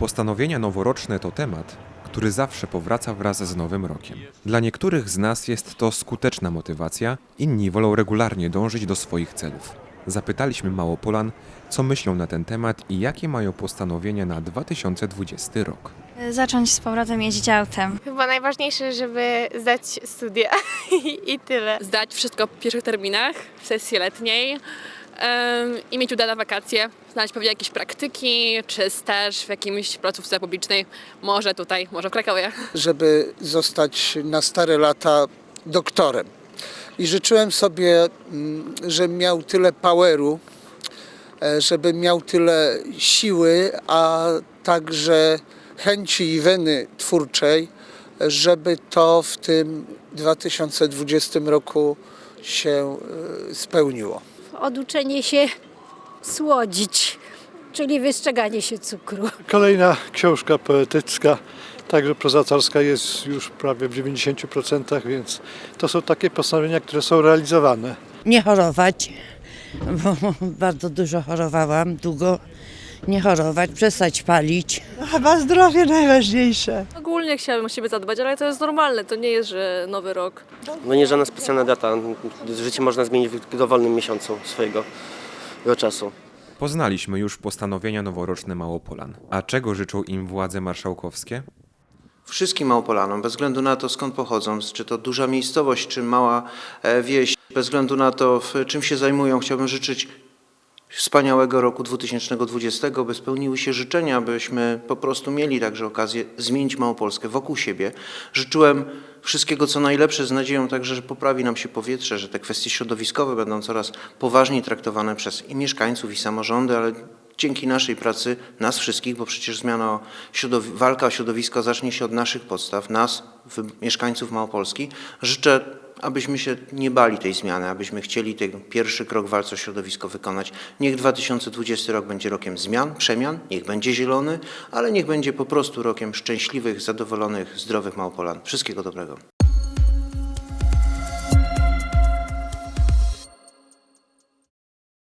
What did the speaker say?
Postanowienia noworoczne to temat, który zawsze powraca wraz z nowym rokiem. Dla niektórych z nas jest to skuteczna motywacja, inni wolą regularnie dążyć do swoich celów. Zapytaliśmy Małopolan, co myślą na ten temat i jakie mają postanowienia na 2020 rok. Zacząć z powrotem jeździć autem. Chyba najważniejsze, żeby zdać studia i, tyle. zdać wszystko w pierwszych terminach, w sesji letniej i mieć udane wakacje, znaleźć pewnie jakieś praktyki czy staż w jakimś placówce publicznej, może tutaj, może w Krakowie. żeby zostać na stare lata doktorem. I życzyłem sobie, mm, żebym miał tyle poweru, e, żeby miał tyle siły, a także chęci i weny twórczej, żeby to w tym 2020 roku się e, spełniło. Oduczenie się słodzić, czyli wystrzeganie się cukru. Kolejna książka poetycka, także prozatorska jest już prawie w 90%, więc to są takie postanowienia, które są realizowane. nie chorować, bo bardzo dużo chorowałam, długo nie chorować, przestać palić. Chyba zdrowie najważniejsze. Ogólnie chciałabym o siebie zadbać, ale to jest normalne, to nie jest, że nowy rok. No nie żadna specjalna data. Życie można zmienić w dowolnym miesiącu swojego swojego czasu. Poznaliśmy już postanowienia noworoczne Małopolan. A czego życzą im władze marszałkowskie? Wszystkim Małopolanom, bez względu na to skąd pochodzą, czy to duża miejscowość, czy mała e, wieś, bez względu na to w czym się zajmują, chciałbym życzyć wspaniałego roku 2020, by spełniły się życzenia, byśmy po prostu mieli także okazję zmienić Małopolskę wokół siebie. Życzyłem wszystkiego co najlepsze z nadzieją także, że poprawi nam się powietrze, że te kwestie środowiskowe będą coraz poważniej traktowane przez i mieszkańców, i samorządy, ale dzięki naszej pracy, nas wszystkich, bo przecież zmiana, o walka o środowisko zacznie się od naszych podstaw, nas, mieszkańców Małopolski. Życzę, abyśmy się nie bali tej zmiany, abyśmy chcieli ten pierwszy krok w walce o środowisko wykonać. Niech 2020 rok będzie rokiem zmian, przemian, niech będzie zielony, ale niech będzie po prostu rokiem szczęśliwych, zadowolonych, zdrowych Małpolan. Wszystkiego dobrego.